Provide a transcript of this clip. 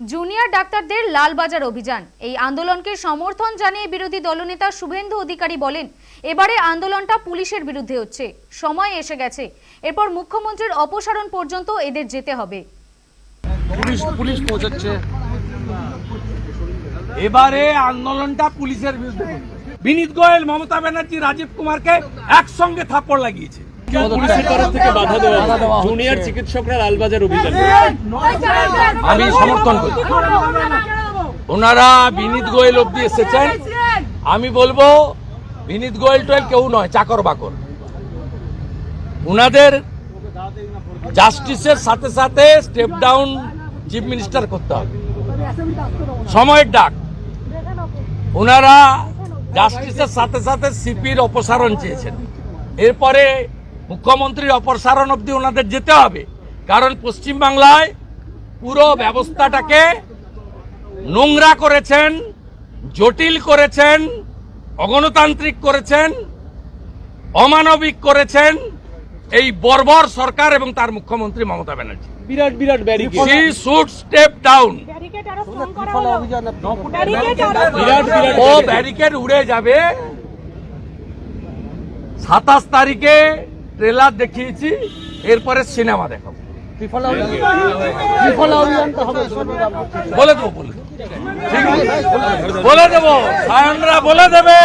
Junior ডাক্তারদের লালবাজার অভিযান। এই আন্দোলনকে সমর্থন জানিয়ে বিরোধী দলনেতা শুভেন্দু অধিকারী বলেন, এবারে আন্দোলনটা পুলিশের বিরুদ্ধে হচ্ছে। সময় এসে গেছে। এরপর মুখ্যমন্ত্রীর অপসারণ পর্যন্ত এদের যেতে হবে। পুলিশ পুলিশ পৌঁছাচ্ছে। এবারে আন্দোলনটা পুলিশের বিরুদ্ধে। বিনীত গোয়েল, মমতা ব্যানার্জি, রাজীব কুমারকে একসঙ্গে থাপ্পড় লাগিয়েছে। পুলিশের তরফ থেকে বাধা দেওয়া হচ্ছে। জুনিয়র চিকিৎসকরা লালবাজার অভিযান। আমি সমর্থন করি। ওনারা বিনীত গোয়েল অব্দি এসেছেন। আমি বলব বিনীত গোয়েল টোয়েল কেউ নয় চাকর বাকর। ওনাদের জাস্টিসের সাথে সাথে স্টেপ ডাউন চিফ মিনিস্টার করতে হবে। সময়ের ডাক। ওনারা জাস্টিসের সাথে সাথে সিপির অপসারণ চেয়েছেন। এরপরে মুখ্যমন্ত্রীর অপসারণ অবধি ওনাদের যেতে হবে। কারণ পশ্চিমবাংলায় পুরো ব্যবস্থাটাকে নোংরা করেছেন জটিল করেছেন অগণতান্ত্রিক করেছেন অমানবিক করেছেন এই বর্বর সরকার এবং তার মুখ্যমন্ত্রী মমতা ব্যানার্জি। বিরাট বিরাট শুড স্টেপ ডাউন ও ব্যারিকেড উড়ে যাবে। সাতাশ তারিখে ট্রেলার দেখিয়েছি এরপরে সিনেমা দেখাবো। বলে দেবো বলে দেবো। ঠিক আছে? বলে দেবো। সায়নরা বলে দেবে।